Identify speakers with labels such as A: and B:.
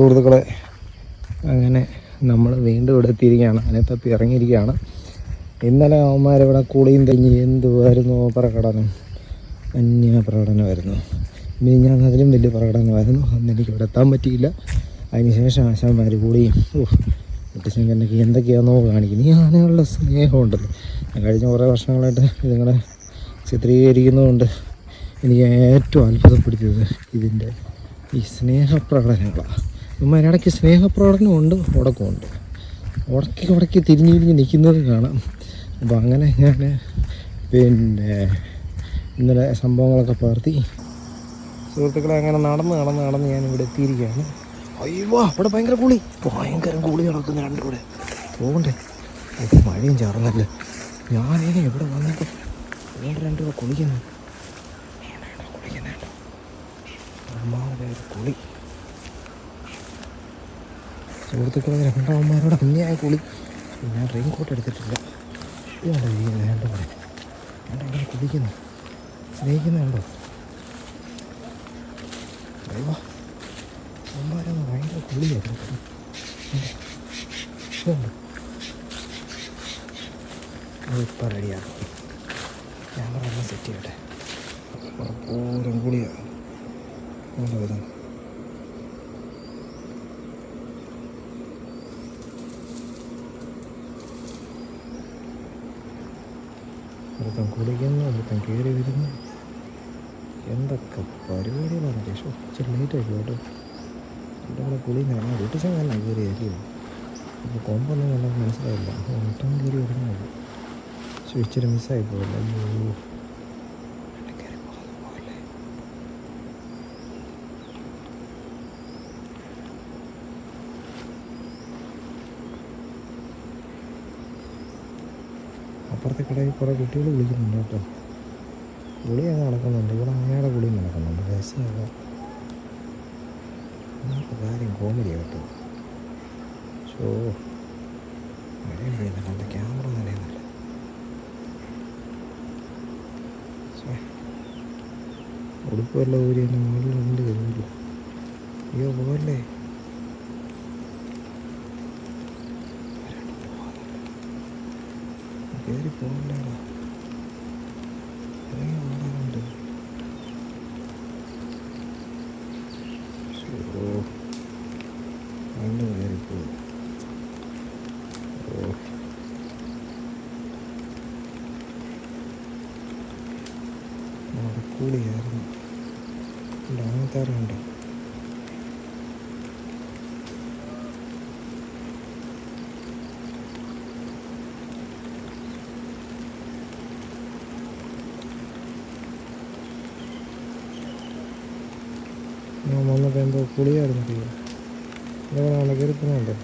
A: സുഹൃത്തുക്കളെ അങ്ങനെ നമ്മൾ വീണ്ടും ഇവിടെ എത്തിയിരിക്കുകയാണ്. അതിനെ തപ്പി ഇറങ്ങിയിരിക്കുകയാണ്. ഇന്നലെ അവന്മാരിവിടെ കുളിയും തങ്ങി എന്തുമായിരുന്നു പ്രകടനം? അന്യ പ്രകടനമായിരുന്നു. ഞാൻ അതിലും വലിയ പ്രകടനമായിരുന്നു. അന്ന് എനിക്ക് ഇവിടെ എത്താൻ പറ്റിയില്ല. അതിനുശേഷം ആശാന്മാർ കൂടിയും മുട്ടിശങ്കരനൊക്കെ എന്തൊക്കെയാണെന്നോ കാണിക്കുന്നു. ഈ ആനകളുടെ സ്നേഹമുണ്ടല്ലോ ഞാൻ കഴിഞ്ഞ കുറേ വർഷങ്ങളായിട്ട് ഇതുങ്ങളെ ചിത്രീകരിക്കുന്നതുകൊണ്ട് എനിക്ക് ഏറ്റവും അത്ഭുതപ്പെടുത്തിയത് ഇതിന്റെ ഈ സ്നേഹപ്രകടനങ്ങളാണ്. ഇവന്മാരിടയ്ക്ക് സ്നേഹപ്രകടനമുണ്ട് ഉടക്കമുണ്ട് ഉടക്കി ഉടക്കി തിരിഞ്ഞ് തിരിഞ്ഞ് നിൽക്കുന്നത് കാണാം. അപ്പോൾ അങ്ങനെ ഞാൻ പിന്നെ ഇന്നലെ സംഭവങ്ങളൊക്കെ പകർത്തി. സുഹൃത്തുക്കളെ അങ്ങനെ നടന്ന് നടന്ന് നടന്ന് ഞാൻ ഇവിടെ എത്തിയിരിക്കുകയാണ്. അയ്യോ അവിടെ ഭയങ്കര കുളി. ഭയങ്കര കുളി നടക്കുന്ന രണ്ടും കൂടെ പോകണ്ടേ? ഇപ്പം മഴയും ചേർന്നല്ല ഞാനേ ഇവിടെ വന്നിട്ട് വേണ്ട രണ്ടു കൂടെ കുളിക്കുന്നു? കുളിക്കുന്നുണ്ട് കുളി. സുഹൃത്തുക്കളെ രണ്ടാമന്മാരോട് അന്യായ കുളി ഞാൻ റെയിൻ കോട്ട് എടുത്തിട്ടില്ല. ഏണ്ടോ ഇരിക്കുന്നത് രണ്ടും കുളിക്കുന്നു. സ്നേഹിക്കുന്നുണ്ടോ? അയ്യോ അമ്മാരൊന്ന് ഭയങ്കര കുളിയായിരുന്നു ഇതുണ്ട്. ക്യാമറ എല്ലാം സെറ്റ് ചെയ്യട്ടെ. പൂരം കുളിയാണ് നല്ല ഒരുത്തൻ കുളിക്കുന്നു ഒരുത്തൻ കയറി വരുന്നു എന്തൊക്കെ പരിപാടികളാണ് രക്ഷ ഇച്ചിരി ലേറ്റായി കേട്ടോ എന്റെ കൂടെ കുളി ഞാൻ വീട്ടിൽ ചെന്നാണ് കയറി അല്ലയോ അപ്പോൾ കൊമ്പൊന്നും കണ്ടാൽ മനസ്സിലായില്ല. ഒട്ടും കയറി വരുന്നത് പക്ഷേ ഇച്ചിരി മിസ്സായി പോയില്ല. അയ്യോ. അപ്പുറത്തെ കടയിൽ കുറേ കുട്ടികൾ വിളിക്കുന്നുണ്ട് കേട്ടോ. കുളിയൊക്കെ നടക്കുന്നുണ്ട്. ഇവിടെ അങ്ങയുടെ കുളിയും നടക്കുന്നുണ്ട്. രസമൊക്കെ കാര്യം കോമഡി കേട്ടോ. ഷോ. മഴയും പെയ്യുന്നില്ല എന്റെ ക്യാമറ നിലയുന്നില്ല ഉടുപ്പുള്ള ഊരി എന്റെ മുകളിൽ ഉണ്ട് കഴിഞ്ഞില്ല അയ്യോ പോകല്ലേ കയറി പോകണ്ടേടാ ഇറങ്ങി പോകാനുണ്ട് ഓ രണ്ട് കയറിപ്പോയി. ഓ. ഞാൻ വന്നപ്പോൾ എന്തോ കുളിയായിരുന്നു തീരെ ഇവിടെ കയറിപ്പോകുന്നുണ്ട്